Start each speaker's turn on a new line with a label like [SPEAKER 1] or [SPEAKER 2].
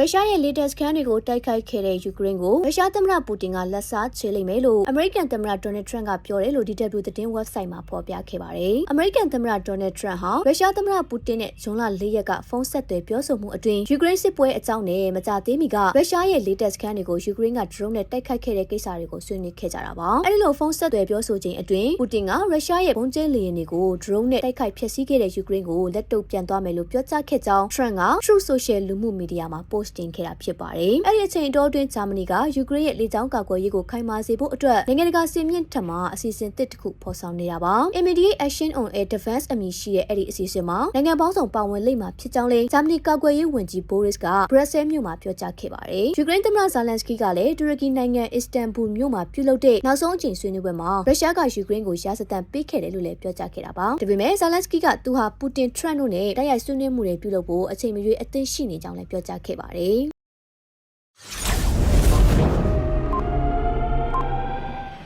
[SPEAKER 1] ရုရှားရဲ့ latest scan တွေကိုတိုက်ခိုက်ခဲ့တဲ့ယူကရိန်းကိုရုရှားသမ္မတပူတင်ကလက်စားချေလိမ့်မယ်လို့အမေရိကန်သမ္မတဒေါ်နယ်ထရန့်ကပြောတယ်လို့ DW သတင်း website မှာဖော်ပြခဲ့ပါတယ်။အမေရိကန်သမ္မတဒေါ်နယ်ထရန့်ဟာရုရှားသမ္မတပူတင်နဲ့ဇွန်လ၄ရက်ကဖုန်းဆက်သွယ်ပြောဆိုမှုအတွင်းယူကရိန်းစစ်ပွဲအကြောင်းနဲ့မကြသေးမီကရုရှားရဲ့ latest scan တွေကိုယူကရိန်းက drone နဲ့တိုက်ခိုက်ခဲ့တဲ့ကိစ္စတွေကိုဆွေးနွေးခဲ့ကြတာပါ။အဲဒီလိုဖုန်းဆက်သွယ်ပြောဆိုချိန်အတွင်းပူတင်ကရုရှားရဲ့ဘုံကျဲလေယာဉ်တွေကို drone နဲ့တိုက်ခိုက်ဖျက်ဆီးခဲ့တဲ့ယူကရိန်းကိုလက်တုပ်ပြန်သွားမယ်လို့ပြောကြားခဲ့ကြောင်းထရန့်က Truth Social လူမှုမီဒီယာမှာ post တင်ခဲ့တာဖြစ်ပါတယ်။အဲ့ဒီအချိန်အတောအတွင်းဂျာမနီကယူကရိန်းရဲ့လေကြောင်းကာကွယ်ရေးကိုခိုင်မာစေဖို့အတွက်နိုင်ငံတကာစင်မြင့်ထက်မှအစီအစဉ်တစ်တစ်ခုဖော်ဆောင်နေတာပါ။ Immediate Action on Air Defense အမည်ရှိတဲ့အဲ့ဒီအစီအစဉ်မှာနိုင်ငံပေါင်းစုံပါဝင်လိမ့်မှာဖြစ်ကြောင်းလေးဂျာမနီကာကွယ်ရေးဝန်ကြီး Boris က Brussels မြို့မှာပြောကြားခဲ့ပါတယ်။ယူကရိန်းသမ္မတဇာလန်စကီကလည်းတူရကီနိုင်ငံအစ္စတန်ဘူမြို့မှာပြုလုပ်တဲ့နောက်ဆုံးအကြိမ်ဆွေးနွေးပွဲမှာရုရှားကယူကရိန်းကိုရာဇသံပေးခဲ့တယ်လို့လည်းပြောကြားခဲ့တာပါ။ဒါပေမဲ့ဇာလန်စကီကသူဟာပူတင်ထရန့်တို့နဲ့တိုက်ရိုက်ဆွေးနွေးမှုတွေပြုလုပ်ဖို့အချိန်မရွေးအသင့်ရှိနေကြောင်းလည်းပြောကြားခဲ့ပါတယ်။